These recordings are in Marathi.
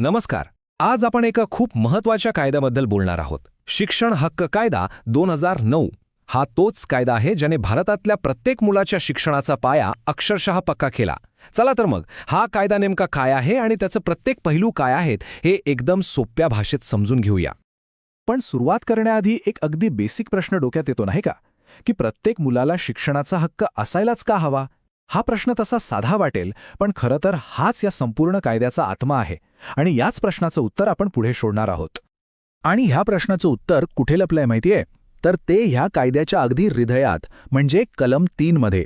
नमस्कार. आज आपण एका खूप महत्त्वाच्या कायद्याबद्दल बोलणार आहोत. शिक्षण हक्क कायदा दोन हजार नऊ. हा तोच कायदा आहे ज्याने भारतातल्या प्रत्येक मुलाच्या शिक्षणाचा पाया अक्षरशः पक्का केला. चला तर मग हा कायदा नेमका काय आहे आणि त्याचं प्रत्येक पैलू काय आहेत हे एकदम सोप्या भाषेत समजून घेऊया. पण सुरुवात करण्याआधी एक अगदी बेसिक प्रश्न डोक्यात येतो नाही का? की प्रत्येक मुलाला शिक्षणाचा हक्क असायलाच का हवा? हा प्रश्न तसा साधा वाटेल पण खरं तर हाच या संपूर्ण कायद्याचा आत्मा आहे. आणि याच प्रश्नाचं उत्तर आपण पुढे शोधणार आहोत. आणि ह्या प्रश्नाचं उत्तर कुठे लपलंय माहितीये? तर ते ह्या कायद्याच्या अगदी हृदयात म्हणजे कलम तीनमध्ये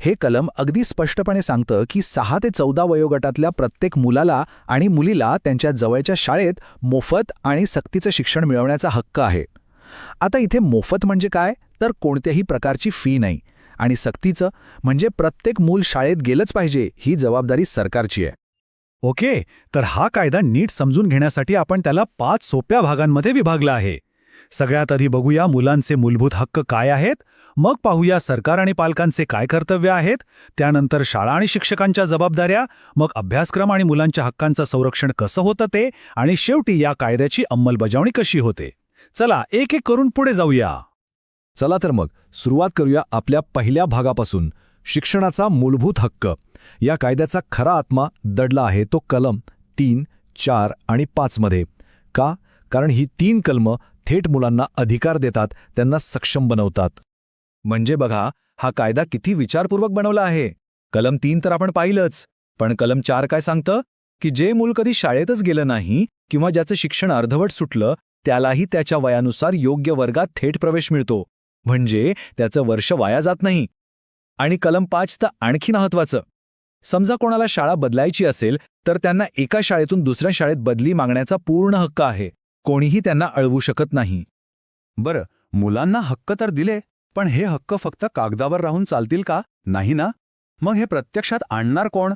हे कलम अगदी स्पष्टपणे सांगतं की सहा ते चौदा वयोगटातल्या प्रत्येक मुलाला आणि मुलीला त्यांच्या जवळच्या शाळेत मोफत आणि सक्तीचं शिक्षण मिळवण्याचा हक्क आहे. आता इथे मोफत म्हणजे काय? तर कोणत्याही प्रकारची फी नाही. आणि सक्तीचं म्हणजे प्रत्येक मूल शाळेत गेलंच पाहिजे ही जबाबदारी सरकारची आहे. ओके तर हा कायदा नीट समजून घेण्यासाठी आपण त्याला पाच सोप्या भागांमध्ये विभागला आहे. सगळ्यात आधी बघूया मुलांचे मूलभूत हक्क काय आहेत मग पाहूया सरकार आणि पालकांचे काय कर्तव्य आहेत त्यानंतर शाळा आणि शिक्षकांच्या जबाबदाऱ्या मग अभ्यासक्रम आणि मुलांच्या हक्कांचं संरक्षण कसं होतं ते आणि शेवटी या कायद्याची अंमलबजावणी कशी होते. चला एक एक करून पुढे जाऊया. चला तर मग सुरुवात करूया आपल्या पहिल्या भागापासून. शिक्षणाचा मूलभूत हक्क. या कायद्याचा खरा आत्मा दडला आहे तो कलम तीन चार आणि पाचमध्ये का? कारण ही तीन कलमं थेट मुलांना अधिकार देतात त्यांना सक्षम बनवतात. म्हणजे बघा हा कायदा किती विचारपूर्वक बनवला आहे. कलम तीन तर आपण पाहिलंच. पण कलम चार काय सांगतं? की जे मूल कधी शाळेतच गेलं नाही किंवा ज्याचं शिक्षण अर्धवट सुटलं त्यालाही त्याच्या वयानुसार योग्य वर्गात थेट प्रवेश मिळतो. म्हणजे त्याचं वर्ष वाया जात नाही. आणि कलम पाच तर आणखी महत्वाचं. समजा कोणाला शाळा बदलायची असेल तर त्यांना एका शाळेतून दुसऱ्या शाळेत बदली मागण्याचा पूर्ण हक्क आहे. कोणीही त्यांना अळवू शकत नाही. बरं मुलांना हक्क तर दिले पण हे हक्क फक्त कागदावर राहून चालतील का? नाही ना? मग हे प्रत्यक्षात आणणार कोण?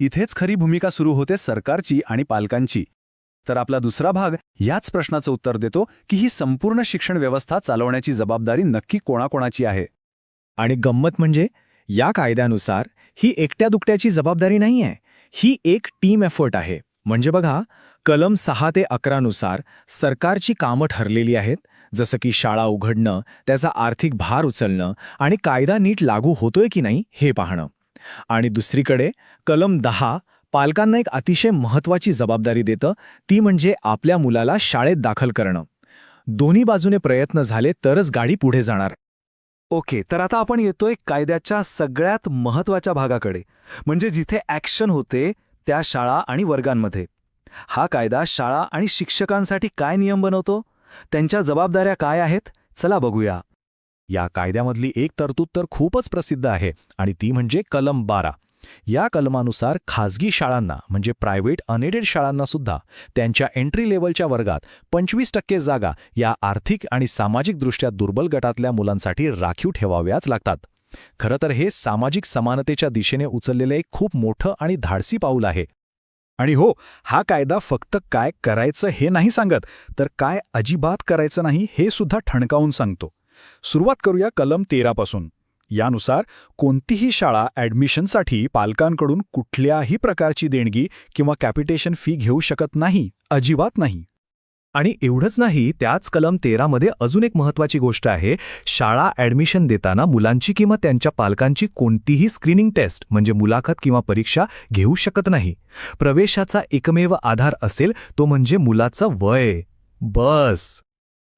इथेच खरी भूमिका सुरू होते सरकारची आणि पालकांची. तर आपला दुसरा भाग याच प्रश्नाचं उत्तर देतो की ही संपूर्ण शिक्षण व्यवस्था चालवण्याची जबाबदारी नक्की कोणाकोणाची आहे? आणि गंमत म्हणजे या कायद्यानुसार ही एकट्या दुकट्याची जबाबदारी नाही आहे ही एक टीम एफर्ट आहे. म्हणजे बघा कलम सहा ते अकरानुसार सरकारची कामं ठरलेली आहेत. जसं की शाळा उघडणं त्याचा आर्थिक भार उचलणं आणि कायदा नीट लागू होतोय की नाही हे पाहणं. आणि दुसरीकडे कलम दहा पालकांना एक अतिशय महत्त्वाची जबाबदारी देतं. ती म्हणजे आपल्या मुलाला शाळेत दाखल करणं. दोन्ही बाजूने प्रयत्न झाले तरच गाडी पुढे जाणार. ओके तर आता आपण येतोय कायद्याच्या सगळ्यात महत्त्वाच्या भागाकडे म्हणजे जिथे ॲक्शन होते त्या शाळा आणि वर्गांमध्ये. हा कायदा शाळा आणि शिक्षकांसाठी काय नियम बनवतो? त्यांच्या जबाबदाऱ्या काय आहेत? चला बघूया. या कायद्यामधली एक तरतूद तर खूपच प्रसिद्ध आहे आणि ती म्हणजे कलम बारा. या कलमानुसार खाजगी शाळांना म्हणजे प्रायव्हेट अनेडेड शाळांना सुद्धा त्यांच्या एंट्री लेवलच्या वर्गात पंचवीस टक्के जागा या आर्थिक आणि सामाजिकदृष्ट्या दुर्बल गटातल्या मुलांसाठी राखीव ठेवाव्याच लागतात. खरं तर हे सामाजिक समानतेच्या दिशेने उचललेलं एक खूप मोठं आणि धाडसी पाऊल आहे. आणि हो हा कायदा फक्त काय करायचं हे नाही सांगत तर काय अजिबात करायचं नाही हे सुद्धा ठणकावून सांगतो. सुरुवात करूया कलम तेरापासून यानुसार कोणतीही शाळा ॲडमिशनसाठी पालकांकडून कुठल्याही प्रकारची देणगी किंवा कॅपिटेशन फी घेऊ शकत नाही अजिबात नाही. आणि एवढंच नाही त्याच कलम तेरामध्ये अजून एक महत्त्वाची गोष्ट आहे शाळा ॲडमिशन देताना मुलांची किंवा त्यांच्या पालकांची कोणतीही स्क्रीनिंग टेस्ट म्हणजे मुलाखत किंवा परीक्षा घेऊ शकत नाही. प्रवेशाचा एकमेव आधार असेल तो म्हणजे मुलाचं वय. बस.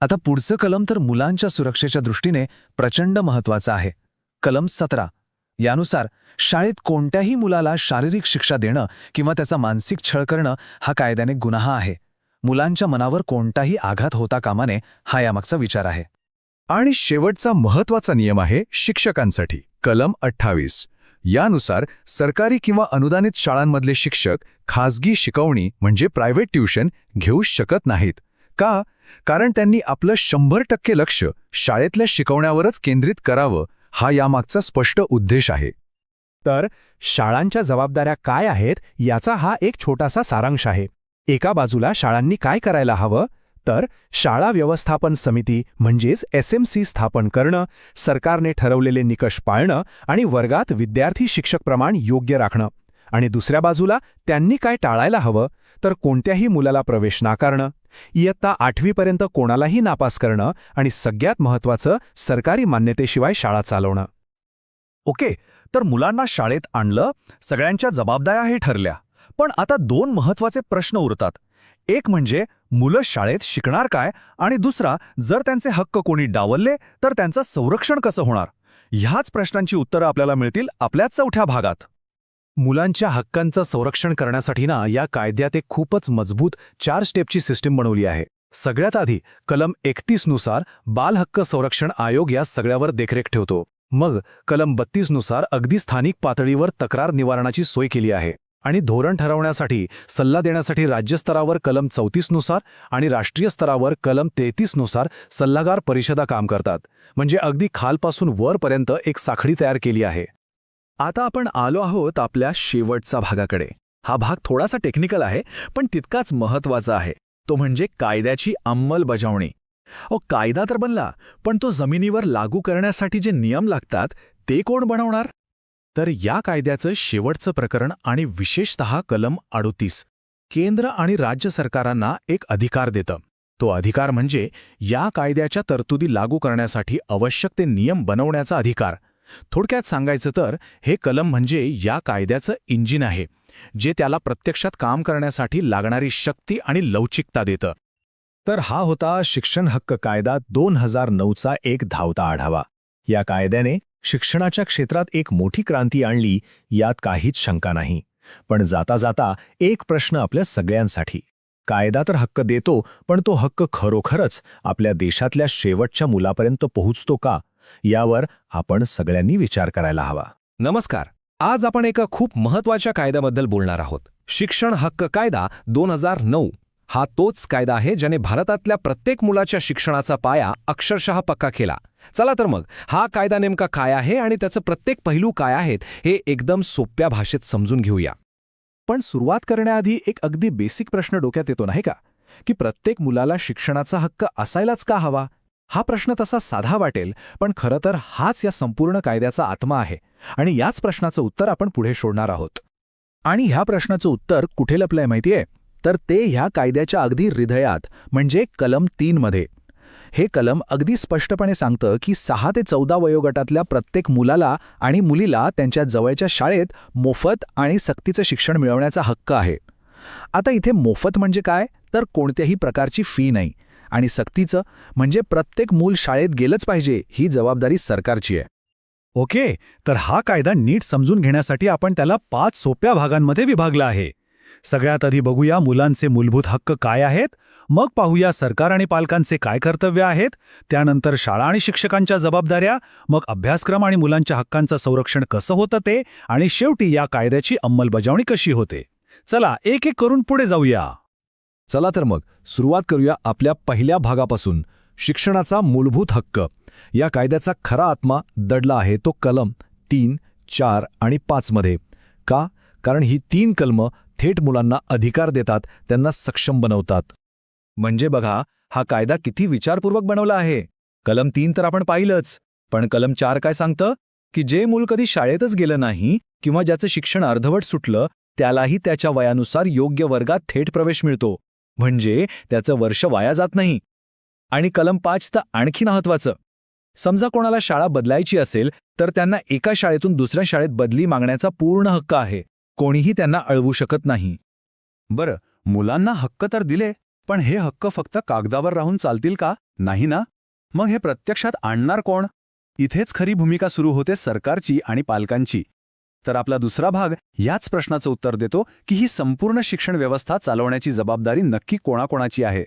आता पुढचं कलम तर मुलांच्या सुरक्षेच्या दृष्टीने प्रचंड महत्वाचं आहे. कलम सतरा. यानुसार शाळेत कोणत्याही मुलाला शारीरिक शिक्षा देणं किंवा त्याचा मानसिक छळ करणं हा कायद्याने गुन्हा आहे. मुलांच्या मनावर कोणताही आघात होता कामा नये हा यामागचा विचार आहे. आणि शेवटचा महत्त्वाचा नियम आहे शिक्षकांसाठी. कलम अठ्ठावीस. यानुसार सरकारी किंवा अनुदानित शाळांमधले शिक्षक खाजगी शिकवणी म्हणजे प्रायव्हेट ट्युशन घेऊ शकत नाहीत. का? कारण त्यांनी आपलं शंभर टक्के लक्ष शाळेतल्या शिकवण्यावरच केंद्रित करावं हा यामागचा स्पष्ट उद्देश आहे. तर शाळांच्या जबाबदाऱ्या काय आहेत याचा हा एक छोटासा सारांश आहे. एका बाजूला शाळांनी काय करायला हवं? तर शाळा व्यवस्थापन समिती म्हणजेच एस एम सी स्थापन करणं सरकारने ठरवलेले निकष पाळणं आणि वर्गात विद्यार्थी शिक्षक प्रमाण योग्य राखणं. आणि दुसऱ्या बाजूला त्यांनी काय टाळायला हवं? तर कोणत्याही मुलाला प्रवेश नाकारणं. इयत्ता आठवीपर्यंत कोणालाही नापास करणं आणि सगळ्यात महत्त्वाचं सरकारी मान्यतेशिवाय शाळा चालवणं. ओके तर मुलांना शाळेत आणलं सगळ्यांच्या जबाबदाऱ्याही ठरल्या. पण आता दोन महत्त्वाचे प्रश्न उरतात. एक म्हणजे मुलं शाळेत शिकणार काय? आणि दुसरा जर त्यांचे हक्क कोणी डावलले तर त्यांचं संरक्षण कसं होणार? ह्याच प्रश्नांची उत्तरं आपल्याला मिळतील आपल्या चौथ्या भागात. मुलांच्या हक्कांचं संरक्षण करण्यासाठी ना या कायद्यात एक खूपच मजबूत चार स्टेपची सिस्टीम बनवली आहे. सगळ्यात आधी कलम एकतीसनुसार बालहक्क बाल हक्क संरक्षण आयोग या सगळ्यावर देखरेख ठेवतो. मग कलम बत्तीसनुसार अगदी स्थानिक पातळीवर तक्रार निवारणाची सोय केली आहे. आणि धोरण ठरवण्यासाठी सल्ला देण्यासाठी राज्यस्तरावर कलम चौतीसनुसार आणि राष्ट्रीय स्तरावर कलम तेहतीसनुसार सल्लागार परिषदा काम करतात. म्हणजे अगदी खालपासून वरपर्यंत एक साखळी तयार केली आहे. आता आपण आलो आहोत आपल्या शेवटचा भागाकडे. हा भाग थोडासा टेक्निकल आहे पण तितकाच महत्त्वाचा आहे. तो म्हणजे कायद्याची अंमलबजावणी. ओ कायदा तर बनला पण तो जमिनीवर लागू करण्यासाठी जे नियम लागतात ते कोण बनवणार? तर या कायद्याचं शेवटचं प्रकरण आणि विशेषतः कलम अडोतीस केंद्र आणि राज्य सरकारांना एक अधिकार देतं. तो अधिकार म्हणजे या कायद्याच्या तरतुदी लागू करण्यासाठी आवश्यक ते नियम बनवण्याचा अधिकार. थोडक्यात सांगायचं तर हे कलम म्हणजे या कायद्याचं इंजिन आहे जे त्याला प्रत्यक्षात काम करण्यासाठी लागणारी शक्ती आणि लवचिकता देतं. तर हा होता शिक्षण हक्क कायदा दोन हजार नऊचा एक धावता आढावा. या कायद्याने शिक्षणाच्या क्षेत्रात एक मोठी क्रांती आणली यात काहीच शंका नाही. पण जाता जाता एक प्रश्न आपल्या सगळ्यांसाठी. कायदा तर हक्क देतो पण तो हक्क खरोखरच आपल्या देशातल्या शेवटच्या मुलापर्यंत पोहोचतो का? यावर आपण सगळ्यांनी विचार करायला हवा. नमस्कार. आज आपण एका खूप महत्त्वाच्या कायद्याबद्दल बोलणार आहोत. शिक्षण हक्क कायदा दोन हजार नऊ. हा तोच कायदा आहे ज्याने भारतातल्या प्रत्येक मुलाच्या शिक्षणाचा पाया अक्षरशः पक्का केला. चला तर मग हा कायदा नेमका काय आहे आणि त्याचं प्रत्येक पैलू काय आहेत हे एकदम सोप्या भाषेत समजून घेऊया. पण सुरुवात करण्याआधी एक अगदी बेसिक प्रश्न डोक्यात येतो नाही का? की प्रत्येक मुलाला शिक्षणाचा हक्क असायलाच का हवा? हा प्रश्न तसा साधा वाटेल पण खरं तर हाच या संपूर्ण कायद्याचा आत्मा आहे आणि याच प्रश्नाचं उत्तर आपण पुढे शोधणार आहोत. आणि ह्या प्रश्नाचं उत्तर कुठे लपलंय माहितीये? तर ते ह्या कायद्याच्या अगदी हृदयात म्हणजे कलम तीनमध्ये हे कलम अगदी स्पष्टपणे सांगतं की सहा ते चौदा वयोगटातल्या प्रत्येक मुलाला आणि मुलीला त्यांच्या जवळच्या शाळेत मोफत आणि सक्तीचं शिक्षण मिळवण्याचा हक्क आहे. आता इथे मोफत म्हणजे काय? तर कोणत्याही प्रकारची फी नाही. आणि सक्तीचं म्हणजे प्रत्येक मूल शाळेत गेलंच पाहिजे ही जबाबदारी सरकारची आहे. ओके तर हा कायदा नीट समजून घेण्यासाठी आपण त्याला पाच सोप्या भागांमध्ये विभागला आहे. सगळ्यात आधी बघूया मुलांचे मूलभूत हक्क काय आहेत मग पाहूया सरकार आणि पालकांचे काय कर्तव्य आहेत त्यानंतर शाळा आणि शिक्षकांच्या जबाबदाऱ्या मग अभ्यासक्रम आणि मुलांच्या हक्कांचं संरक्षण कसं होतं ते आणि शेवटी या कायद्याची अंमलबजावणी कशी होते. चला एक एक करून पुढे जाऊया. चला तर मग सुरुवात करूया आपल्या पहिल्या भागापासून. शिक्षणाचा मूलभूत हक्क. या कायद्याचा खरा आत्मा दडला आहे तो कलम तीन चार आणि पाचमध्ये का? कारण ही तीन कलमं थेट मुलांना अधिकार देतात त्यांना सक्षम बनवतात. म्हणजे बघा हा कायदा किती विचारपूर्वक बनवला आहे. कलम तीन तर आपण पाहिलंच. पण कलम चार काय सांगतं? की जे मूल कधी शाळेतच गेलं नाही किंवा ज्याचं शिक्षण अर्धवट सुटलं त्यालाही त्याच्या वयानुसार योग्य वर्गात थेट प्रवेश मिळतो. म्हणजे त्याचं वर्ष वाया जात नाही. आणि कलम पाच तर आणखी महत्वाचं समजा कोणाला शाळा बदलायची असेल तर त्यांना एका शाळेतून दुसऱ्या शाळेत बदली मागण्याचा पूर्ण हक्क आहे. कोणीही त्यांना अळवू शकत नाही. बरं मुलांना हक्क तर दिले पण हे हक्क फक्त कागदावर राहून चालतील का? नाही ना? मग हे प्रत्यक्षात आणणार कोण? इथेच खरी भूमिका सुरू होते सरकारची आणि पालकांची. तर आपला दुसरा भाग याच प्रश्नाचं उत्तर देतो की ही संपूर्ण शिक्षण व्यवस्था चालवण्याची जबाबदारी नक्की कोणाकोणाची आहे.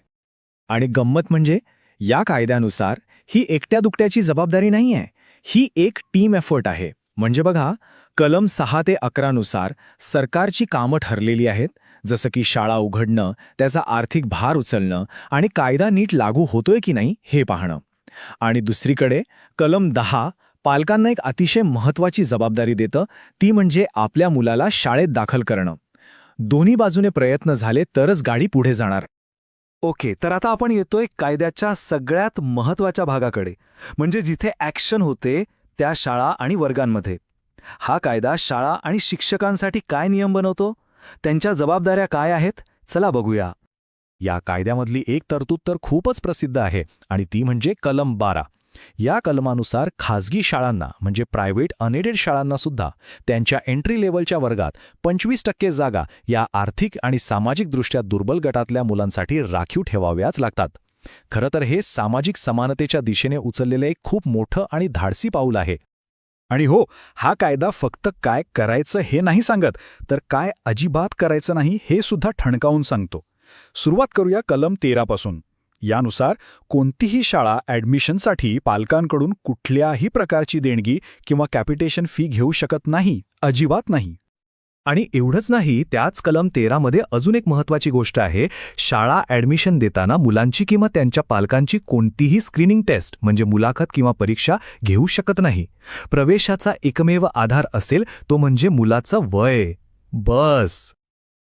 आणि गंमत म्हणजे या कायद्यानुसार ही एकट्या दुकट्याची जबाबदारी नाहीये. ही एक टीम एफर्ट आहे. म्हणजे बघा कलम सहा ते अकरानुसार सरकारची कामं ठरलेली आहेत. जसं की शाळा उघडणं त्याचा आर्थिक भार उचलणं आणि कायदा नीट लागू होतोय की नाही हे पाहणं. आणि दुसरीकडे कलम दहा पालकांना एक अतिशय महत्त्वाची जबाबदारी देतं ती म्हणजे आपल्या मुलाला शाळेत दाखल करणं. दोन्ही बाजूने प्रयत्न झाले तरच गाडी पुढे जाणार. ओके तर आता आपण येतोय कायद्याच्या सगळ्यात महत्त्वाच्या भागाकडे. म्हणजे जिथे ॲक्शन होते त्या शाळा आणि वर्गांमध्ये. हा कायदा शाळा आणि शिक्षकांसाठी काय नियम बनवतो? त्यांच्या जबाबदाऱ्या काय आहेत? चला बघूया. या कायद्यामधली एक तरतूद तर खूपच प्रसिद्ध आहे आणि ती म्हणजे कलम बारा. या कलमानुसार खाजगी शाळांना म्हणजे प्रायव्हेट अनएडेड शाळांना सुद्धा त्यांच्या एंट्री लेवलच्या वर्गात पंचवीस टक्के जागा या आर्थिक आणि सामाजिकदृष्ट्या दुर्बल गटातल्या मुलांसाठी राखीव ठेवाव्याच लागतात. खरं तर हे सामाजिक समानतेच्या दिशेने उचललेलं एक खूप मोठं आणि धाडसी पाऊल आहे. आणि हो हा कायदा फक्त काय करायचं हे नाही सांगत तर काय अजिबात करायचं नाही हे सुद्धा ठणकावून सांगतो. सुरुवात करूया कलम तेरापासून यानुसार कोणतीही शाळा ॲडमिशनसाठी पालकांकडून कुठल्याही प्रकारची देणगी किंवा कॅपिटेशन फी घेऊ शकत नाही अजिबात नाही. आणि एवढंच नाही त्याच कलम तेरामध्ये अजून एक महत्वाची गोष्ट आहे शाळा ॲडमिशन देताना मुलांची किंवा त्यांच्या पालकांची कोणतीही स्क्रीनिंग टेस्ट म्हणजे मुलाखत किंवा परीक्षा घेऊ शकत नाही. प्रवेशाचा एकमेव आधार असेल तो म्हणजे मुलाचं वय. बस.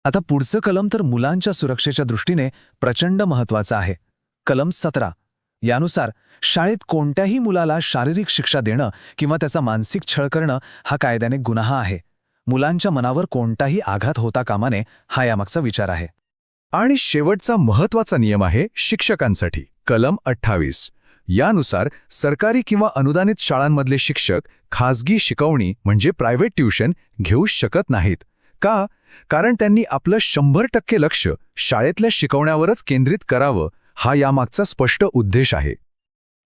आता पुढचं कलम तर मुलांच्या सुरक्षेच्या दृष्टीने प्रचंड महत्वाचं आहे. कलम सतरा. यानुसार शाळेत कोणत्याही मुलाला शारीरिक शिक्षा देणं किंवा त्याचा मानसिक छळ करणं हा कायद्याने गुन्हा आहे. मुलांच्या मनावर कोणताही आघात होता कामाने हा यामागचा विचार आहे. आणि शेवटचा महत्त्वाचा नियम आहे शिक्षकांसाठी. कलम अठ्ठावीस. यानुसार सरकारी किंवा अनुदानित शाळांमधले शिक्षक खाजगी शिकवणी म्हणजे प्रायव्हेट ट्युशन घेऊ शकत नाहीत. का? कारण त्यांनी आपलं शंभर टक्के लक्ष शाळेतल्या शिकवण्यावरच केंद्रित करावं हा यामागचा स्पष्ट उद्देश आहे.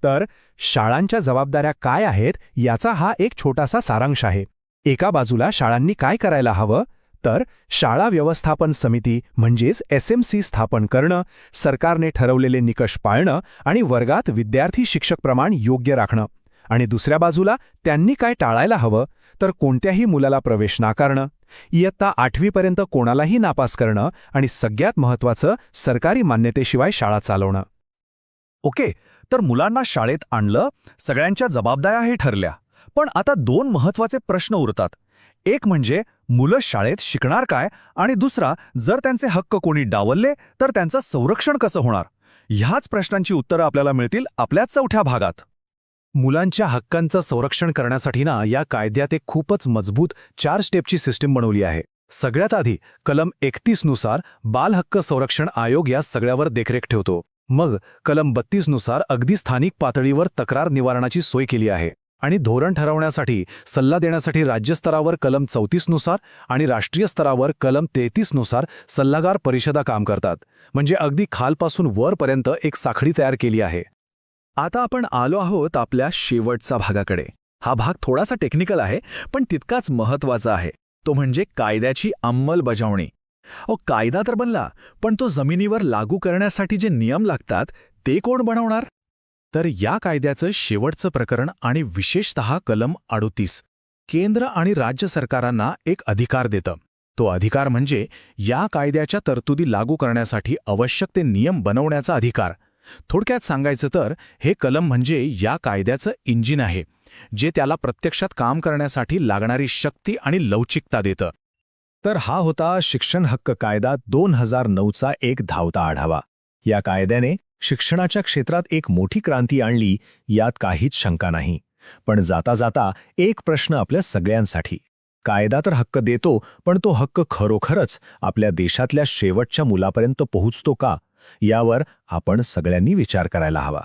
तर शाळांच्या जबाबदाऱ्या काय आहेत याचा हा एक छोटासा सारांश आहे. एका बाजूला शाळांनी काय करायला हवं? तर शाळा व्यवस्थापन समिती म्हणजेच एस एम सी स्थापन करणं सरकारने ठरवलेले निकष पाळणं आणि वर्गात विद्यार्थी शिक्षक प्रमाण योग्य राखणं. आणि दुसऱ्या बाजूला त्यांनी काय टाळायला हवं तर कोणत्याही मुलाला प्रवेश नाकारणं इयत्ता आठवीपर्यंत कोणालाही नापास करणं आणि सगळ्यात महत्त्वाचं सरकारी मान्यतेशिवाय शाळा चालवणं. ओके तर मुलांना शाळेत आणलं सगळ्यांच्या जबाबदाऱ्याही ठरल्या. पण आता दोन महत्त्वाचे प्रश्न उरतात. एक म्हणजे मुलं शाळेत शिकणार काय? आणि दुसरा जर त्यांचे हक्क कोणी डावलले तर त्यांचं संरक्षण कसं होणार? ह्याच प्रश्नांची उत्तरं आपल्याला मिळतील आपल्या चौथ्या भागात. मुलांच्या हक्कांचं संरक्षण करण्यासाठी ना या कायद्यात एक खूपच मजबूत चार स्टेपची सिस्टीम बनवली आहे. सगळ्यात आधी कलम एकतीसनुसार बाल हक्क संरक्षण आयोग या सगळ्यावर देखरेख ठेवतो. मग कलम बत्तीसनुसार अगदी स्थानिक पातळीवर तक्रार निवारणाची सोय केली आहे. आणि धोरण ठरवण्यासाठी सल्ला देण्यासाठी राज्यस्तरावर कलम चौतीसनुसार आणि राष्ट्रीय स्तरावर कलम तेहतीसनुसार सल्लागार परिषदा काम करतात. म्हणजे अगदी खालपासून वरपर्यंत एक साखळी तयार केली आहे. आता आपण आलो आहोत आपल्या शेवटचा भागाकडे. हा भाग थोडासा टेक्निकल आहे पण तितकाच महत्त्वाचा आहे. तो म्हणजे कायद्याची अंमलबजावणी. ओ कायदा तर बनला पण तो जमिनीवर लागू करण्यासाठी जे नियम लागतात ते कोण बनवणार? तर या कायद्याचं शेवटचं प्रकरण आणि विशेषतः कलम अडोतीस. केंद्र आणि राज्य सरकारांना एक अधिकार देतं. तो अधिकार म्हणजे या कायद्याच्या तरतुदी लागू करण्यासाठी आवश्यक ते नियम बनवण्याचा अधिकार. थोडक्यात सांगायचं तर हे कलम म्हणजे या कायद्याचं इंजिन आहे जे त्याला प्रत्यक्षात काम करण्यासाठी लागणारी शक्ती आणि लवचिकता देतं. तर हा होता शिक्षण हक्क कायदा दोन हजार नऊचा एक धावता आढावा. या कायद्याने शिक्षणाच्या क्षेत्रात एक मोठी क्रांती आणली यात काहीच शंका नाही. पण जाता जाता एक प्रश्न आपल्या सगळ्यांसाठी. कायदा तर हक्क देतो पण तो हक्क खरोखरच आपल्या देशातल्या शेवटच्या मुलापर्यंत पोहोचतो का? यावर आपण सगळ्यांनी विचार करायला हवा.